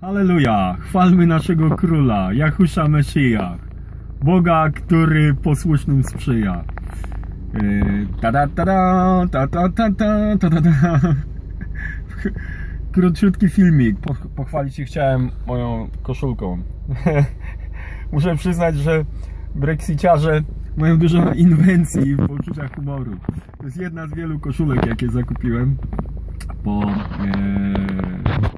Halleluja! Chwalmy naszego króla, Jahusza Mesijach, Boga, który posłusznym sprzyja. Yy, Ta da ta da, ta ta ta ta ta ta ta. Króciutki filmik. Po- Pochwalić się chciałem moją koszulką. Muszę przyznać, że breksiciarze mają dużo inwencji w poczuciach humoru. To jest jedna z wielu koszulek, jakie zakupiłem po e, e,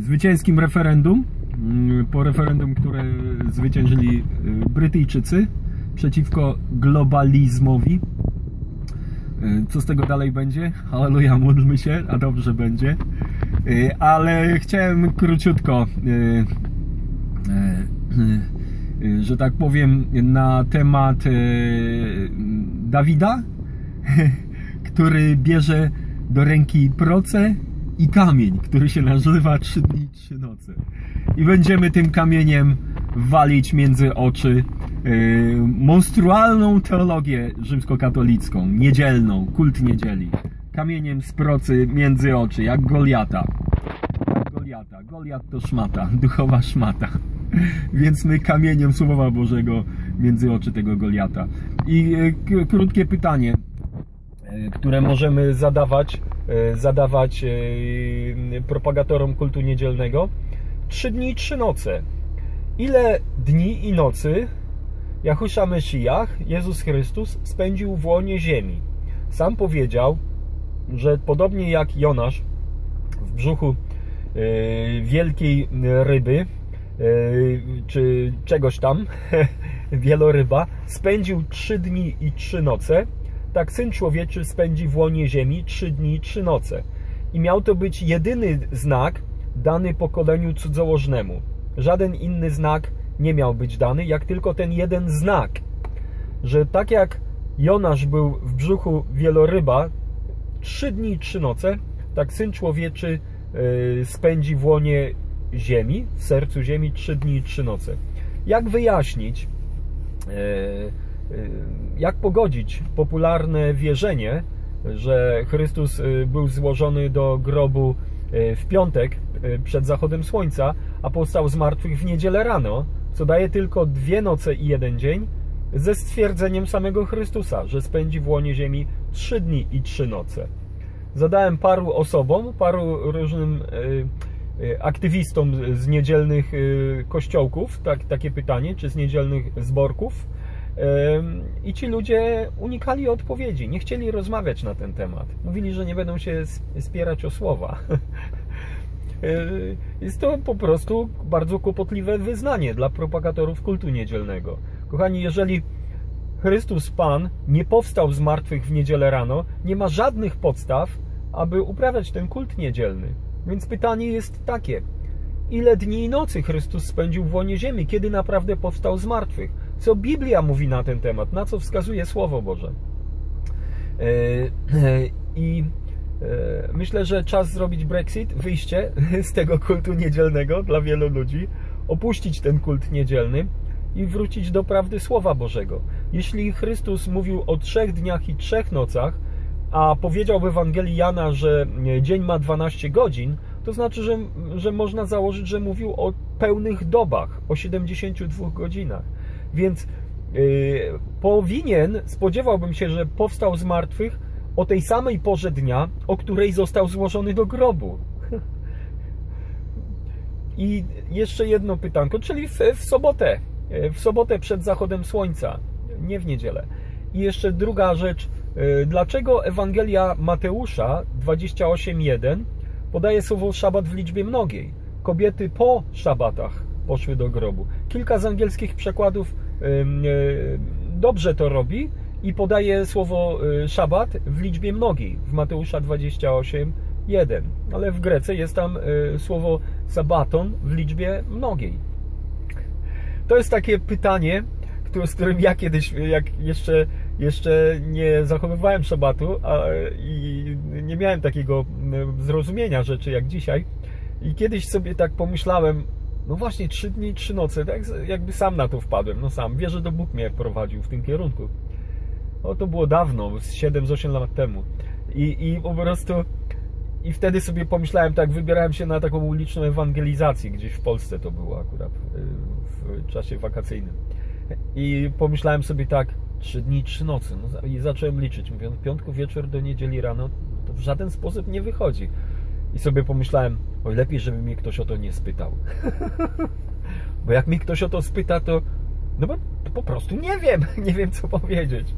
zwycięskim referendum. Mm, Po referendum, które zwyciężyli e, Brytyjczycy przeciwko globalizmowi. Co z tego dalej będzie? Halleluja, módlmy się, a dobrze będzie. Ale chciałem króciutko, że tak powiem, na temat Dawida, który bierze do ręki proce i kamień, który się nazywa trzy dni trzy noce. I będziemy tym kamieniem walić między oczy yy, monstrualną teologię rzymskokatolicką, niedzielną, kult niedzieli. Kamieniem z procy między oczy, jak Goliata. Goliata. Goliat to szmata, duchowa szmata. Więc my kamieniem Słowa Bożego między oczy tego Goliata. I k- krótkie pytanie, e, które możemy zadawać, zadawać e, propagatorom kultu niedzielnego. Trzy dni i trzy noce. Ile dni i nocy Jahusza Mesijach, Jezus Chrystus, spędził w łonie ziemi? Sam powiedział, że podobnie jak Jonasz w brzuchu e, wielkiej ryby, e, czy czegoś tam, wieloryba, spędził trzy dni i trzy noce, tak Syn Człowieczy spędzi w łonie ziemi trzy dni trzy noce. I miał to być jedyny znak dany pokoleniu cudzołożnemu. Żaden inny znak nie miał być dany, jak tylko ten jeden znak, że tak jak Jonasz był w brzuchu wieloryba trzy dni i trzy noce, tak Syn Człowieczy y, spędzi w łonie ziemi, w sercu ziemi trzy dni i trzy noce. Jak wyjaśnić, e, jak pogodzić popularne wierzenie, że Chrystus e, był złożony do grobu e, w piątek e, przed zachodem słońca, a powstał z martwych w niedzielę rano, co daje tylko dwie noce i jeden dzień, ze stwierdzeniem samego Chrystusa, że spędzi w łonie ziemi trzy dni i trzy noce. Zadałem paru osobom, paru różnym aktywistom z niedzielnych kościołków tak, takie pytanie, czy z niedzielnych zborków. I ci ludzie unikali odpowiedzi, nie chcieli rozmawiać na ten temat. Mówili, że nie będą się spierać o słowa. E, Jest to po prostu bardzo kłopotliwe wyznanie dla propagatorów kultu niedzielnego. Kochani, jeżeli Chrystus Pan nie powstał z martwych w niedzielę rano, nie ma żadnych podstaw, aby uprawiać ten kult niedzielny. Więc pytanie jest takie: ile dni i nocy Chrystus spędził w łonie ziemi, kiedy naprawdę powstał z martwych? Co Biblia mówi na ten temat, na co wskazuje Słowo Boże? E, e, I e, myślę, że czas zrobić Brexit, wyjście z tego kultu niedzielnego dla wielu ludzi, opuścić ten kult niedzielny i wrócić do prawdy Słowa Bożego. Jeśli Chrystus mówił o trzech dniach i trzech nocach, a powiedział w Ewangelii Jana, że dzień ma 12 godzin, to znaczy, że, że można założyć, że mówił o pełnych dobach, o 72 godzinach. Więc yy, powinien, spodziewałbym się, że powstał z martwych o tej samej porze dnia, o której został złożony do grobu. I jeszcze jedno pytanko, czyli w, w sobotę, e, w sobotę przed zachodem słońca, nie w niedzielę. I jeszcze druga rzecz, e, dlaczego Ewangelia Mateusza 28.1 podaje słowo szabat w liczbie mnogiej? Kobiety po szabatach poszły do grobu. Kilka z angielskich przekładów dobrze to robi i podaje słowo e, szabat w liczbie mnogiej w Mateusza 28 1, ale w Grece jest tam e, słowo sabaton w liczbie mnogiej. To jest takie pytanie, z którym ja kiedyś, jak jeszcze, jeszcze nie zachowywałem szabatu a, i nie miałem takiego m, zrozumienia rzeczy jak dzisiaj. I kiedyś sobie tak pomyślałem, no właśnie, trzy dni, trzy noce, tak jakby sam na to wpadłem, no sam. Wierzę, że Bóg mnie prowadził w tym kierunku. O, to było dawno, z 7-8 lat temu. I, I po prostu I wtedy sobie pomyślałem, tak, wybierałem się na taką uliczną ewangelizację, gdzieś w Polsce to było akurat y, w czasie wakacyjnym. I pomyślałem sobie tak, trzy dni, trzy nocy. No, I zacząłem liczyć. Mówię, od piątku wieczór do niedzieli rano to w żaden sposób nie wychodzi. I sobie pomyślałem, oj lepiej, żeby mnie ktoś o to nie spytał. Bo jak mnie ktoś o to spyta, to no bo to po prostu nie wiem, nie wiem co powiedzieć.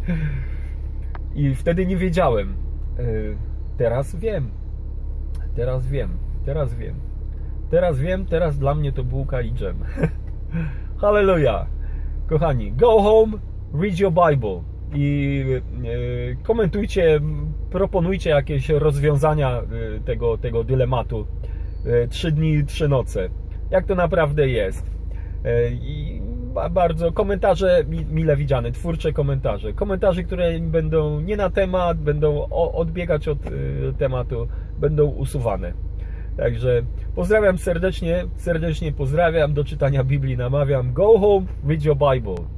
I wtedy nie wiedziałem. Y, Teraz wiem. Teraz wiem. Teraz wiem. Teraz wiem, teraz dla mnie to bułka i dżem. Hallelujah. Kochani, go home, read your Bible i e, komentujcie, proponujcie jakieś rozwiązania e, tego, tego dylematu. E, Trzy dni, trzy noce. Jak to naprawdę jest? I ba- bardzo komentarze mi- mile widziane, twórcze komentarze. Komentarze, które będą nie na temat, będą odbiegać od tematu, będą usuwane. Także pozdrawiam serdecznie, serdecznie pozdrawiam, do czytania Biblii namawiam. Go home, read your Bible.